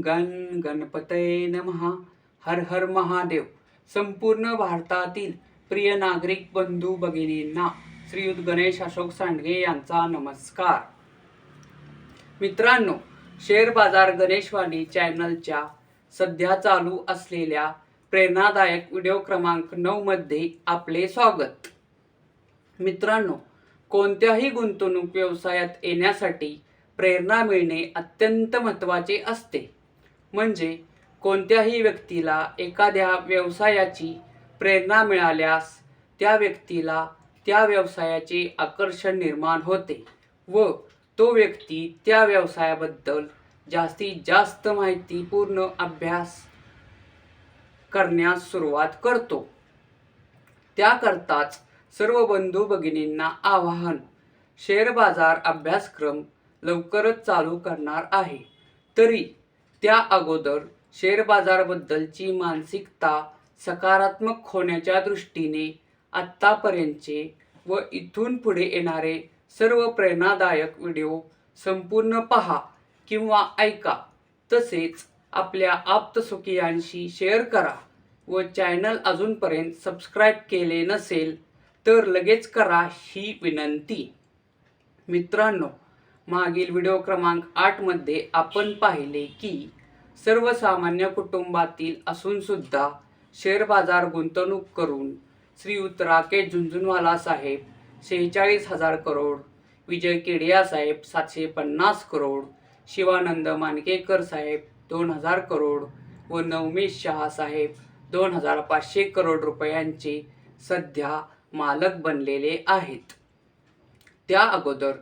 गण गणपतये नमहा हर हर महादेव. संपूर्ण भारतातील प्रिय नागरिक बंधू भगिनींना श्रीयुत गणेश अशोक सांडगे यांचा नमस्कार. मित्रांनो शेअर बाजार गणेशवाणी चॅनलच्या सध्या चालू असलेल्या प्रेरणादायक व्हिडिओ क्रमांक नऊमध्ये आपले स्वागत. मित्रांनो कोणत्याही गुंतवणूक व्यवसायात येण्यासाठी प्रेरणा मिळणे अत्यंत महत्त्वाचे असते. म्हणजे कोणत्याही व्यक्तीला एखाद्या व्यवसायाची प्रेरणा मिळाल्यास त्या व्यक्तीला त्या व्यवसायाचे आकर्षण निर्माण होते व तो व्यक्ती त्या व्यवसायाबद्दल जास्तीत जास्त माहितीपूर्ण अभ्यास करण्यास सुरुवात करतो. त्याकरताच सर्व बंधू भगिनींना आवाहन शेअर बाजार अभ्यासक्रम लवकरच चालू करणार आहे. तरी त्या अगोदर शेअर बाजाराबद्दलची मानसिकता सकारात्मक होण्याच्या दृष्टीने आत्तापर्यंतचे व इथून पुढे येणारे सर्व प्रेरणादायक व्हिडिओ संपूर्ण पहा किंवा ऐका. तसेच आपल्या आप्तसुखियांशी शेअर करा व चॅनल अजूनपर्यंत सबस्क्राईब केले नसेल तर लगेच करा ही विनंती. मित्रांनो मागील व्हिडिओ क्रमांक आठमध्ये आपण पाहिले की सर्वसामान्य कुटुंबातील असूनसुद्धा शेअर बाजार गुंतवणूक करून श्रीयुत राकेश झुंझुनवाला साहेब शेहेचाळीस हजार करोड विजय केडिया साहेब सातशे पन्नास करोड शिवानंद मानकेकर साहेब दोन हजार करोड व नवमेश शहा साहेब दोन हजार पाचशे करोड रुपयांचे सध्या मालक बनलेले आहेत. त्या अगोदर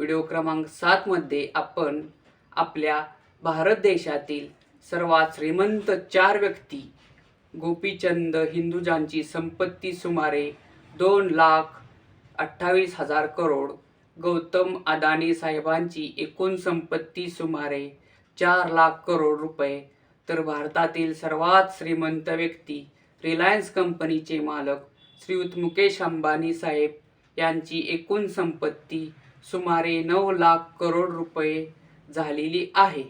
व्हिडिओ क्रमांक सातमध्ये आपण आपल्या भारत देशातील सर्वात श्रीमंत चार व्यक्ती गोपीचंद हिंदुजांची संपत्ती सुमारे दोन लाख अठ्ठावीस हजार करोड गौतम अदानी साहेबांची एकूण संपत्ती सुमारे चार लाख करोड रुपये. तर भारतातील सर्वात श्रीमंत व्यक्ती रिलायन्स कंपनीचे मालक श्रीयुत मुकेश अंबानी साहेब यांची एकूण संपत्ती सुमारे नऊ लाख करोड रुपये झालेली आहे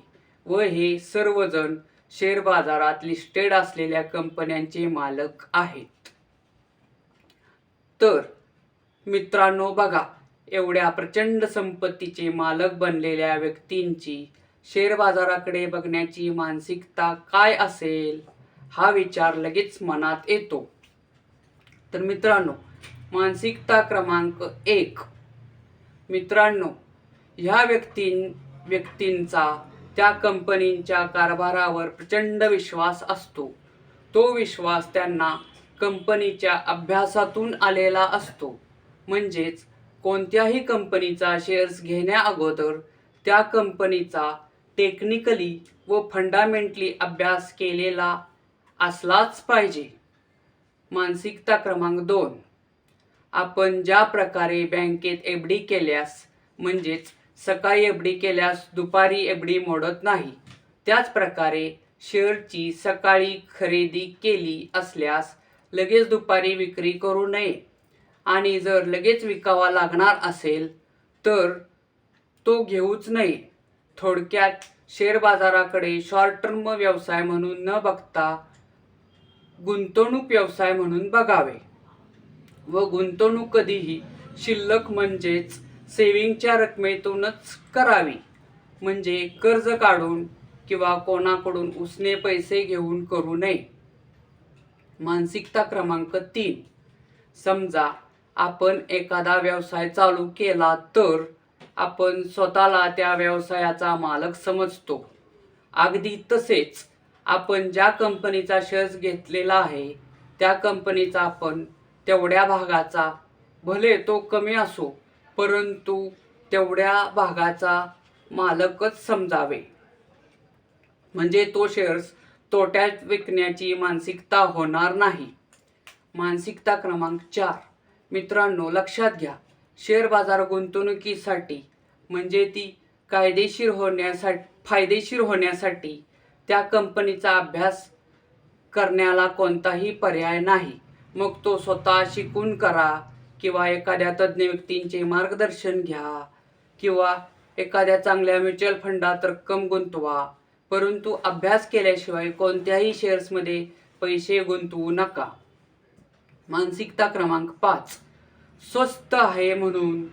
व हे सर्वजण शेअर बाजारात लिस्टेड असलेल्या कंपन्यांचे मालक आहेत. तर मित्रांनो बघा एवढ्या प्रचंड संपत्तीचे मालक बनलेल्या व्यक्तींची शेअर बाजाराकडे बघण्याची मानसिकता काय असेल हा विचार लगेच मनात येतो. तर मित्रांनो मानसिकता क्रमांक एक मित्रांनो ह्या व्यक्तीं व्यक्तींचा त्या कंपनीच्या कारभारावर प्रचंड विश्वास असतो. तो विश्वास त्यांना कंपनीच्या अभ्यासातून आलेला असतो. म्हणजेच कोणत्याही कंपनीचा शेअर्स घेण्याअगोदर त्या कंपनीचा टेक्निकली व फंडामेंटली अभ्यास केलेला असलाच पाहिजे. मानसिकता क्रमांक दोन. आपण ज्या प्रकारे बँकेत एफ डी केल्यास म्हणजेच सकाळी एफ डी केल्यास दुपारी एफ डी मोडत नाही त्याच प्रकारे शेअरची सकाळी खरेदी केली असल्यास लगेच दुपारी विक्री करू नये. आणि जर लगेच विकावा लागणार असेल तर तो घेऊच नये. थोडक्यात शेअर बाजाराकडे शॉर्ट टर्म व्यवसाय म्हणून न बघता गुंतवणूक व्यवसाय म्हणून बघावे. व गुंतवणूक कधीही शिल्लक म्हणजेच सेविंगच्या रकमेतूनच करावी. म्हणजे कर्ज काढून किंवा कोणाकडून उसने पैसे घेऊन करू नये. मानसिकता क्रमांक तीन. समजा आपण एखादा व्यवसाय चालू केला तर आपण स्वतःला त्या व्यवसायाचा मालक समजतो. अगदी तसेच आपण ज्या कंपनीचा शेअर्स घेतलेला आहे त्या कंपनीचा आपण तेवढ्या भागाचा भले तो कमी असो परंतु तेवढ्या भागाचा मालकच समजावे. म्हणजे तो शेअर्स तोट्यात विकण्याची मानसिकता होणार नाही. मानसिकता क्रमांक चार. मित्रांनो लक्षात घ्या. शेअर बाजार गुंतवणुकीसाठी म्हणजे ती कायदेशीर होण्यासाठी फायदेशीर होण्यासाठी त्या कंपनीचा अभ्यास करण्याला कोणताही पर्याय नाही. मग तो स्वतः शिकून करा किंवा एखाद्या तज्ज्ञ व्यक्तींचे मार्गदर्शन घ्या किंवा एखाद्या चांगल्या म्युच्युअल फंडात रक्कम गुंतवा. परंतु अभ्यास केल्याशिवाय कोणत्याही शेअर्समध्ये पैसे गुंतवू नका. मानसिकता क्रमांक पाच. स्वस्त आहे म्हणून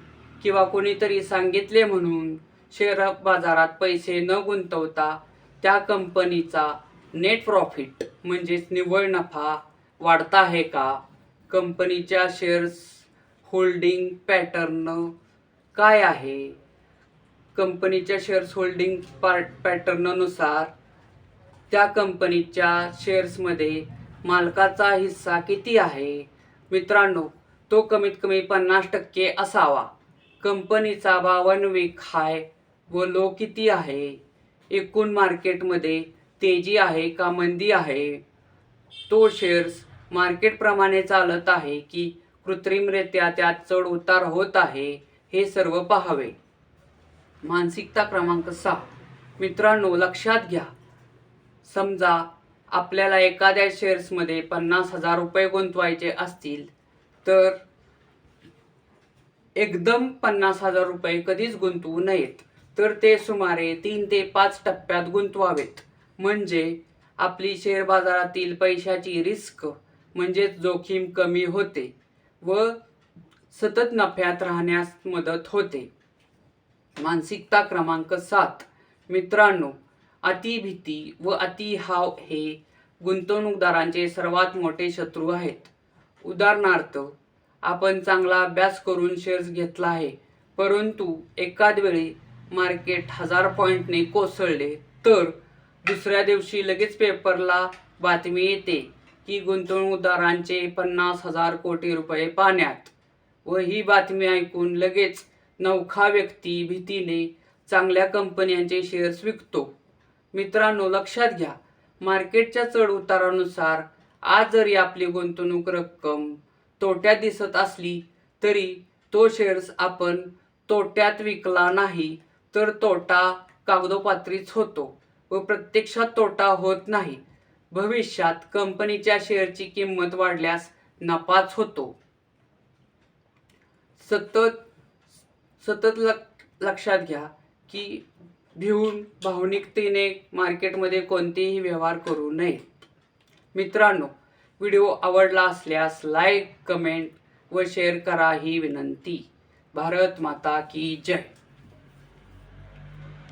किंवा कोणीतरी सांगितले म्हणून शेअर बाजारात पैसे न गुंतवता त्या कंपनीचा नेट प्रॉफिट म्हणजेच निव्वळ नफा वाढता आहे का? कंपनीच्या शेअर्स होल्डिंग पॅटर्न काय आहे? कंपनीच्या शेअर्स होल्डिंग पार्ट पॅटर्ननुसार त्या कंपनीच्या शेअर्समध्ये मालकाचा हिस्सा किती आहे? मित्रांनो तो कमीत कमी पन्नास टक्के असावा. कंपनीचा बावन वीक हाय व लो किती आहे? एकूण मार्केटमध्ये तेजी आहे का मंदी आहे? तो शेअर्स मार्केटप्रमाणे चालत आहे की कृत्रिमरित्या त्यात चढ उतार होत आहे हे सर्व पाहावे. मानसिकता क्रमांक सहा. मित्रांनो लक्षात घ्या. समजा आपल्याला एखाद्या शेअर्समध्ये पन्नास हजार रुपये गुंतवायचे असतील तर एकदम पन्नास हजार रुपये कधीच गुंतवू नयेत. तर ते सुमारे तीन ते पाच टप्प्यात गुंतवावेत. म्हणजे आपली शेअर बाजारातील पैशाची रिस्क म्हणजेच जोखीम कमी होते व सतत नफ्यात राहण्यास मदत होते. मानसिकता क्रमांक सात. मित्रांनो अतिभीती व अतिहाव हे गुंतवणूकदारांचे सर्वात मोठे शत्रू आहेत. उदाहरणार्थ आपण चांगला अभ्यास करून शेअर्स घेतला आहे परंतु एकाच वेळी मार्केट हजार पॉईंटने कोसळले तर दुसऱ्या दिवशी लगेच पेपरला बातमी येते. की गुंतवणूकदारांचे पन्नास हजार कोटी रुपये पाण्यात. व ही बातमी ऐकून लगेच नवखा व्यक्ती भीतीने चांगल्या कंपन्यांचे शेअर्स विकतो. मित्रांनो लक्षात घ्या मार्केटच्या चढ उतारानुसार आज जरी आपली गुंतवणूक रक्कम तोट्यात दिसत असली तरी तो शेअर्स आपण तोट्यात विकला नाही तर तोटा कागदोपात्रीच होतो व प्रत्यक्षात तोटा होत नाही. भविष्यात कंपनीच्या शेअरची किंमत वाढल्यास नफाच होतो. सतत सतत लक लक्षात घ्या की भिवून भावनिकतेने मार्केटमध्ये कोणतेही व्यवहार करू नये. मित्रांनो व्हिडिओ आवडला असल्यास लाईक कमेंट व शेअर करा ही विनंती. भारत माता की जय.